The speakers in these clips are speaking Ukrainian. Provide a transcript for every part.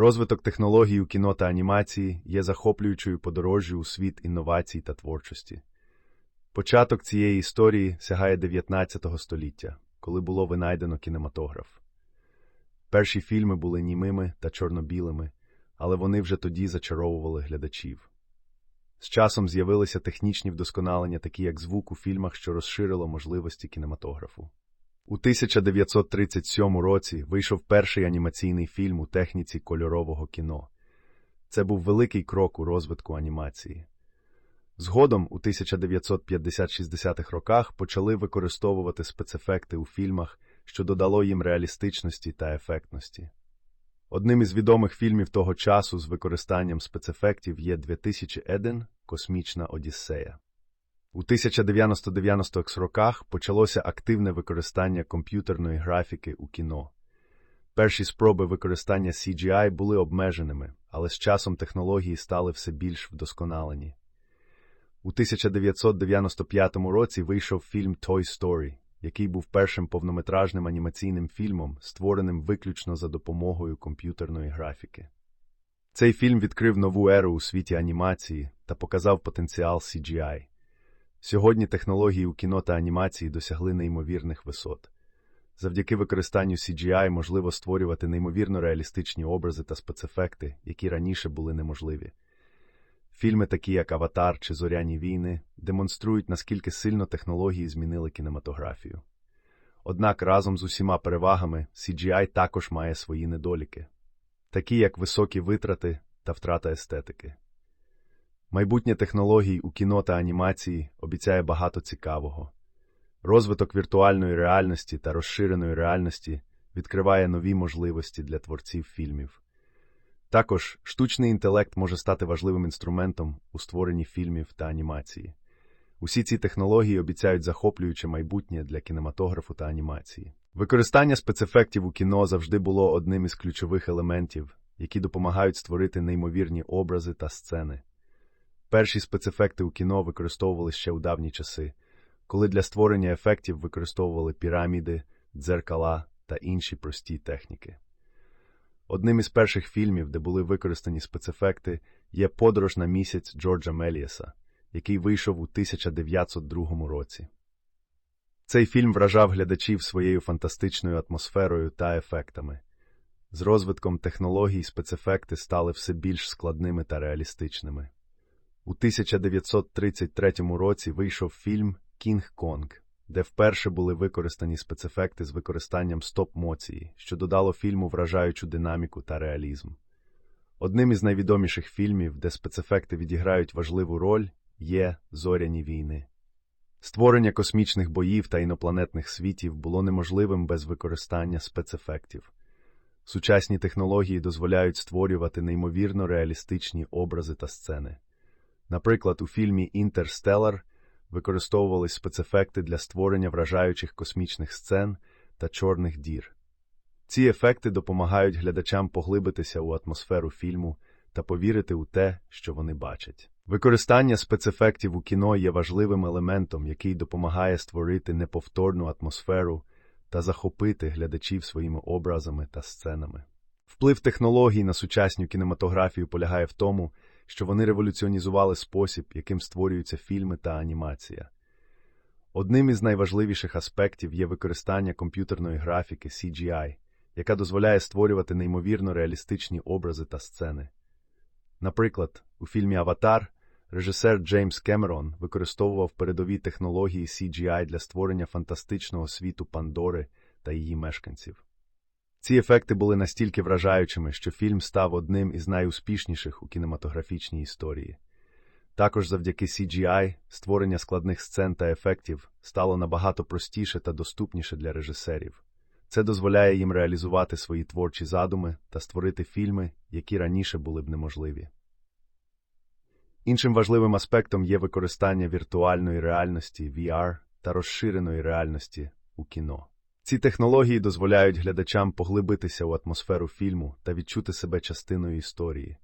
Розвиток технологій у кіно та анімації є захоплюючою подорожжю у світ інновацій та творчості. Початок цієї історії сягає 19 століття, коли було винайдено кінематограф. Перші фільми були німими та чорно-білими, але вони вже тоді зачаровували глядачів. З часом з'явилися технічні вдосконалення, такі як звук у фільмах, що розширило можливості кінематографу. У 1937 році вийшов перший анімаційний фільм у техніці кольорового кіно. Це був великий крок у розвитку анімації. Згодом, у 1950-60-х роках, почали використовувати спецефекти у фільмах, що додало їм реалістичності та ефектності. Одним із відомих фільмів того часу з використанням спецефектів є 2001 Космічна Одіссея. У 1990-х роках почалося активне використання комп'ютерної графіки у кіно. Перші спроби використання CGI були обмеженими, але з часом технології стали все більш вдосконалені. У 1995 році вийшов фільм Toy Story, який був першим повнометражним анімаційним фільмом, створеним виключно за допомогою комп'ютерної графіки. Цей фільм відкрив нову еру у світі анімації та показав потенціал CGI. Сьогодні технології у кіно та анімації досягли неймовірних висот. Завдяки використанню CGI можливо створювати неймовірно реалістичні образи та спецефекти, які раніше були неможливі. Фільми, такі як Аватар чи Зоряні війни, демонструють, наскільки сильно технології змінили кінематографію. Однак разом з усіма перевагами CGI також має свої недоліки, такі як високі витрати та втрата естетики. Майбутнє технологій у кіно та анімації обіцяє багато цікавого. Розвиток віртуальної реальності та розширеної реальності відкриває нові можливості для творців фільмів. Також штучний інтелект може стати важливим інструментом у створенні фільмів та анімації. Усі ці технології обіцяють захоплююче майбутнє для кінематографу та анімації. Використання спецефектів у кіно завжди було одним із ключових елементів, які допомагають створити неймовірні образи та сцени. Перші спецефекти у кіно використовували ще у давні часи, коли для створення ефектів використовували піраміди, дзеркала та інші прості техніки. Одним із перших фільмів, де були використані спецефекти, є Подорож на місяць Джорджа Мелієса, який вийшов у 1902 році. Цей фільм вражав глядачів своєю фантастичною атмосферою та ефектами. З розвитком технологій спецефекти стали все більш складними та реалістичними. У 1933 році вийшов фільм Кінг Конг, де вперше були використані спецефекти з використанням стоп-моції, що додало фільму вражаючу динаміку та реалізм. Одним із найвідоміших фільмів, де спецефекти відіграють важливу роль, є Зоряні війни. Створення космічних боїв та інопланетних світів було неможливим без використання спецефектів. Сучасні технології дозволяють створювати неймовірно реалістичні образи та сцени. Наприклад, у фільмі Інтерстеллар використовувались спецефекти для створення вражаючих космічних сцен та чорних дір. Ці ефекти допомагають глядачам поглибитися у атмосферу фільму та повірити у те, що вони бачать. Використання спецефектів у кіно є важливим елементом, який допомагає створити неповторну атмосферу та захопити глядачів своїми образами та сценами. Вплив технологій на сучасну кінематографію полягає в тому, що вони революціонізували спосіб, яким створюються фільми та анімація. Одним із найважливіших аспектів є використання комп'ютерної графіки CGI, яка дозволяє створювати неймовірно реалістичні образи та сцени. Наприклад, у фільмі Аватар режисер Джеймс Кемерон використовував передові технології CGI для створення фантастичного світу Пандори та її мешканців. Ці ефекти були настільки вражаючими, що фільм став одним із найуспішніших у кінематографічній історії. Також завдяки CGI створення складних сцен та ефектів стало набагато простіше та доступніше для режисерів. Це дозволяє їм реалізувати свої творчі задуми та створити фільми, які раніше були б неможливі. Іншим важливим аспектом є використання віртуальної реальності VR та розширеної реальності у кіно. Ці технології дозволяють глядачам поглибитися у атмосферу фільму та відчути себе частиною історії.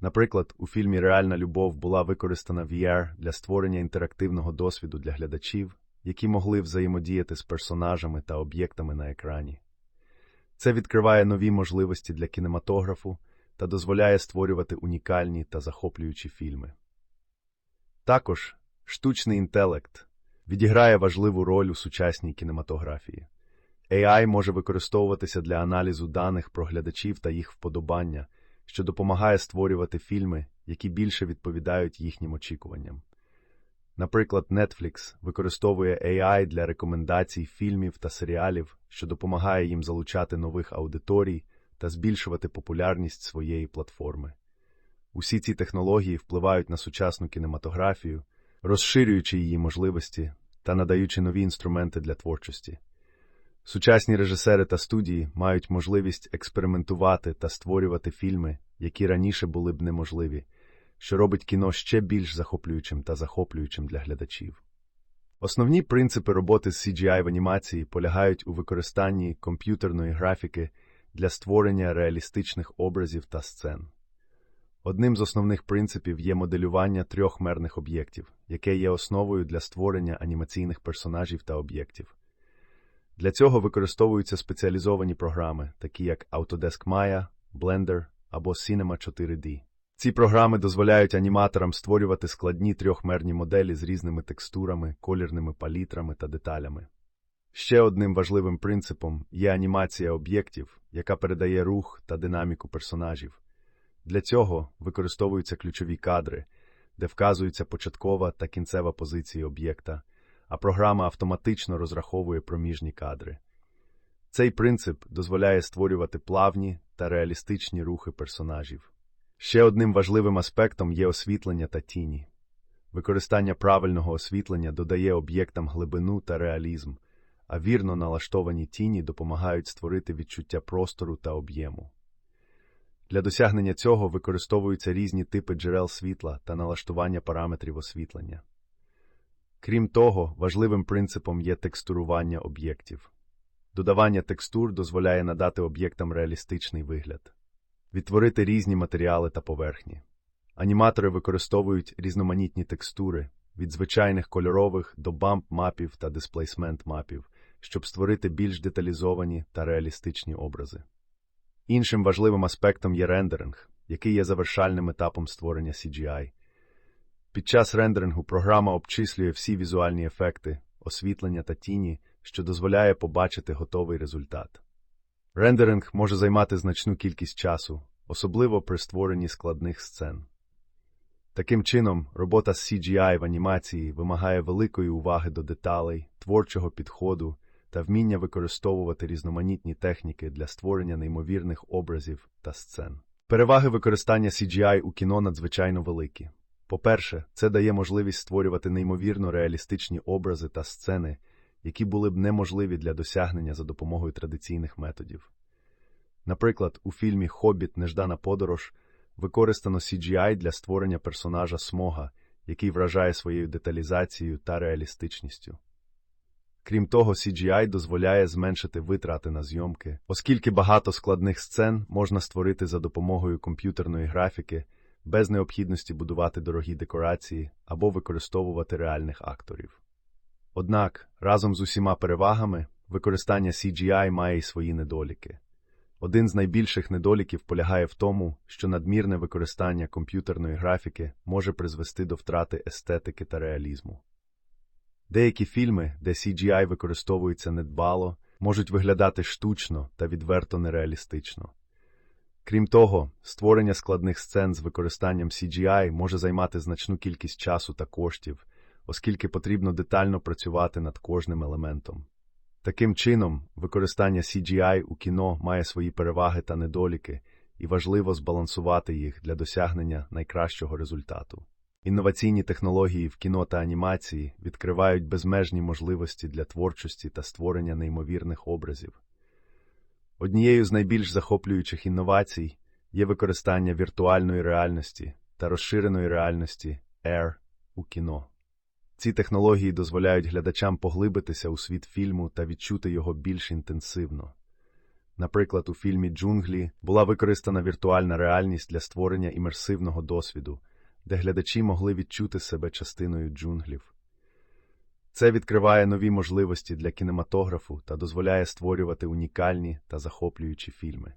Наприклад, у фільмі Реальна любов була використана VR для створення інтерактивного досвіду для глядачів, які могли взаємодіяти з персонажами та об'єктами на екрані. Це відкриває нові можливості для кінематографу та дозволяє створювати унікальні та захоплюючі фільми. Також штучний інтелект відіграє важливу роль у сучасній кінематографії. AI може використовуватися для аналізу даних про глядачів та їх вподобання, що допомагає створювати фільми, які більше відповідають їхнім очікуванням. Наприклад, Netflix використовує AI для рекомендацій фільмів та серіалів, що допомагає їм залучати нових аудиторій та збільшувати популярність своєї платформи. Усі ці технології впливають на сучасну кінематографію, розширюючи її можливості та надаючи нові інструменти для творчості. Сучасні режисери та студії мають можливість експериментувати та створювати фільми, які раніше були б неможливі, що робить кіно ще більш захоплюючим та захоплюючим для глядачів. Основні принципи роботи з CGI в анімації полягають у використанні комп'ютерної графіки для створення реалістичних образів та сцен. Одним з основних принципів є моделювання трьохмерних об'єктів, яке є основою для створення анімаційних персонажів та об'єктів. Для цього використовуються спеціалізовані програми, такі як Autodesk Maya, Blender або Cinema 4D. Ці програми дозволяють аніматорам створювати складні трьохмерні моделі з різними текстурами, колірними палітрами та деталями. Ще одним важливим принципом є анімація об'єктів, яка передає рух та динаміку персонажів. Для цього використовуються ключові кадри, де вказується початкова та кінцева позиції об'єкта, а програма автоматично розраховує проміжні кадри. Цей принцип дозволяє створювати плавні та реалістичні рухи персонажів. Ще одним важливим аспектом є освітлення та тіні. Використання правильного освітлення додає об'єктам глибину та реалізм, а вірно налаштовані тіні допомагають створити відчуття простору та об'єму. Для досягнення цього використовуються різні типи джерел світла та налаштування параметрів освітлення. Крім того, важливим принципом є текстурування об'єктів. Додавання текстур дозволяє надати об'єктам реалістичний вигляд, відтворити різні матеріали та поверхні. Аніматори використовують різноманітні текстури від звичайних кольорових до бамп-мапів та дисплейсмент-мапів, щоб створити більш деталізовані та реалістичні образи. Іншим важливим аспектом є рендеринг, який є завершальним етапом створення CGI. Під час рендерингу програма обчислює всі візуальні ефекти, освітлення та тіні, що дозволяє побачити готовий результат. Рендеринг може займати значну кількість часу, особливо при створенні складних сцен. Таким чином, робота з CGI в анімації вимагає великої уваги до деталей, творчого підходу та вміння використовувати різноманітні техніки для створення неймовірних образів та сцен. Переваги використання CGI у кіно надзвичайно великі. По-перше, це дає можливість створювати неймовірно реалістичні образи та сцени, які були б неможливі для досягнення за допомогою традиційних методів. Наприклад, у фільмі Хобіт Неждана подорож використано CGI для створення персонажа Смога, який вражає своєю деталізацією та реалістичністю. Крім того, CGI дозволяє зменшити витрати на зйомки, оскільки багато складних сцен можна створити за допомогою комп'ютерної графіки без необхідності будувати дорогі декорації або використовувати реальних акторів. Однак, разом з усіма перевагами, використання CGI має й свої недоліки. Один з найбільших недоліків полягає в тому, що надмірне використання комп'ютерної графіки може призвести до втрати естетики та реалізму. Деякі фільми, де CGI використовується недбало, можуть виглядати штучно та відверто нереалістично. Крім того, створення складних сцен з використанням CGI може займати значну кількість часу та коштів, оскільки потрібно детально працювати над кожним елементом. Таким чином, використання CGI у кіно має свої переваги та недоліки, і важливо збалансувати їх для досягнення найкращого результату. Інноваційні технології в кіно та анімації відкривають безмежні можливості для творчості та створення неймовірних образів. Однією з найбільш захоплюючих інновацій є використання віртуальної реальності та розширеної реальності AR у кіно. Ці технології дозволяють глядачам поглибитися у світ фільму та відчути його більш інтенсивно. Наприклад, у фільмі Джунглі була використана віртуальна реальність для створення імерсивного досвіду, де глядачі могли відчути себе частиною джунглів. Це відкриває нові можливості для кінематографу та дозволяє створювати унікальні та захоплюючі фільми.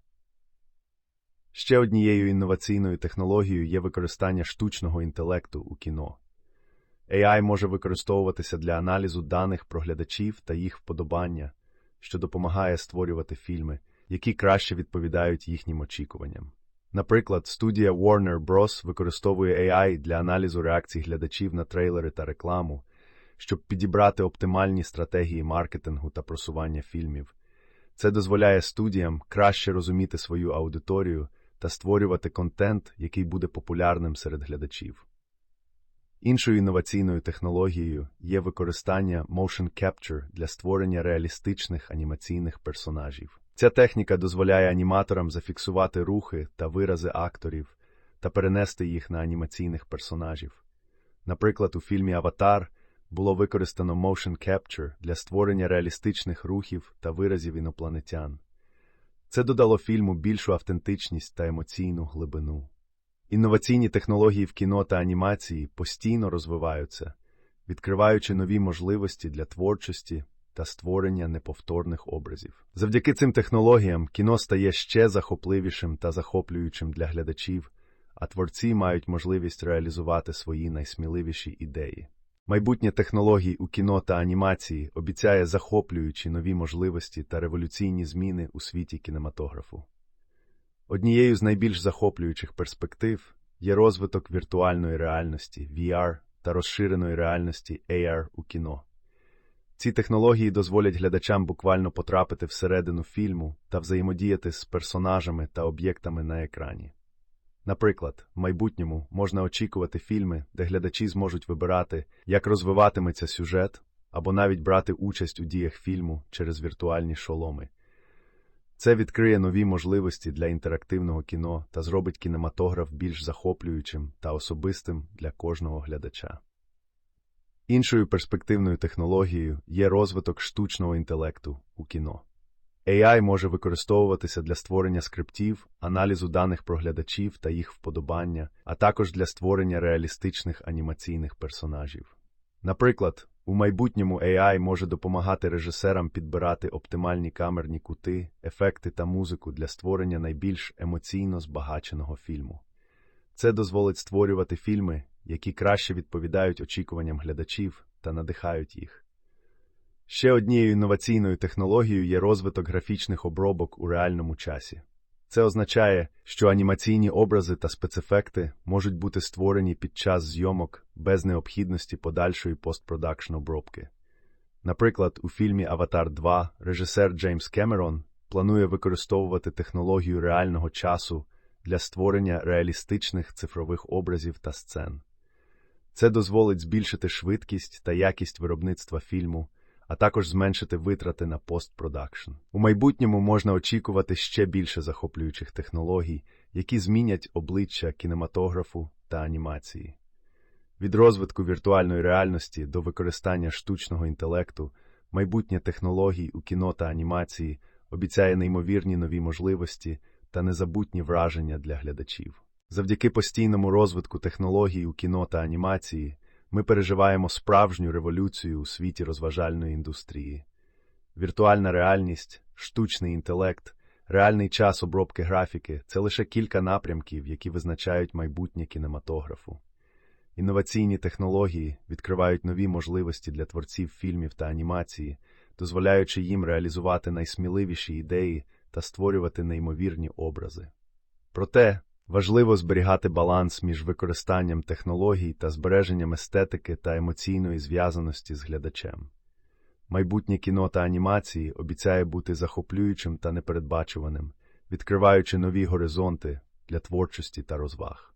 Ще однією інноваційною технологією є використання штучного інтелекту у кіно. AI може використовуватися для аналізу даних про глядачів та їх вподобання, що допомагає створювати фільми, які краще відповідають їхнім очікуванням. Наприклад, студія Warner Bros. використовує AI для аналізу реакцій глядачів на трейлери та рекламу, щоб підібрати оптимальні стратегії маркетингу та просування фільмів. Це дозволяє студіям краще розуміти свою аудиторію та створювати контент, який буде популярним серед глядачів. Іншою інноваційною технологією є використання motion capture для створення реалістичних анімаційних персонажів. Ця техніка дозволяє аніматорам зафіксувати рухи та вирази акторів та перенести їх на анімаційних персонажів. Наприклад, у фільмі Аватар було використано motion capture для створення реалістичних рухів та виразів інопланетян. Це додало фільму більшу автентичність та емоційну глибину. Інноваційні технології в кіно та анімації постійно розвиваються, відкриваючи нові можливості для творчості та створення неповторних образів. Завдяки цим технологіям кіно стає ще захопливішим та захоплюючим для глядачів, а творці мають можливість реалізувати свої найсміливіші ідеї. Майбутнє технологій у кіно та анімації обіцяє захоплюючі нові можливості та революційні зміни у світі кінематографу. Однією з найбільш захоплюючих перспектив є розвиток віртуальної реальності VR та розширеної реальності AR у кіно. Ці технології дозволять глядачам буквально потрапити всередину фільму та взаємодіяти з персонажами та об'єктами на екрані. Наприклад, в майбутньому можна очікувати фільми, де глядачі зможуть вибирати, як розвиватиметься сюжет, або навіть брати участь у діях фільму через віртуальні шоломи. Це відкриє нові можливості для інтерактивного кіно та зробить кінематограф більш захоплюючим та особистим для кожного глядача. Іншою перспективною технологією є розвиток штучного інтелекту у кіно. AI може використовуватися для створення скриптів, аналізу даних про глядачів та їх вподобання, а також для створення реалістичних анімаційних персонажів. Наприклад, у майбутньому AI може допомагати режисерам підбирати оптимальні камерні кути, ефекти та музику для створення найбільш емоційно збагаченого фільму. Це дозволить створювати фільми, які краще відповідають очікуванням глядачів та надихають їх. Ще однією інноваційною технологією є розвиток графічних обробок у реальному часі. Це означає, що анімаційні образи та спецефекти можуть бути створені під час зйомок без необхідності подальшої постпродакшн обробки. Наприклад, у фільмі Аватар 2 режисер Джеймс Кемерон планує використовувати технологію реального часу для створення реалістичних цифрових образів та сцен. Це дозволить збільшити швидкість та якість виробництва фільму, а також зменшити витрати на постпродакшн. У майбутньому можна очікувати ще більше захоплюючих технологій, які змінять обличчя кінематографу та анімації. Від розвитку віртуальної реальності до використання штучного інтелекту, майбутнє технологій у кіно та анімації обіцяє неймовірні нові можливості та незабутні враження для глядачів. Завдяки постійному розвитку технологій у кіно та анімації ми переживаємо справжню революцію у світі розважальної індустрії. Віртуальна реальність, штучний інтелект, реальний час обробки графіки це лише кілька напрямків, які визначають майбутнє кінематографу. Інноваційні технології відкривають нові можливості для творців фільмів та анімації, дозволяючи їм реалізувати найсміливіші ідеї та створювати неймовірні образи. Проте важливо зберігати баланс між використанням технологій та збереженням естетики та емоційної зв'язаності з глядачем. Майбутнє кіно та анімації обіцяє бути захоплюючим та непередбачуваним, відкриваючи нові горизонти для творчості та розваг.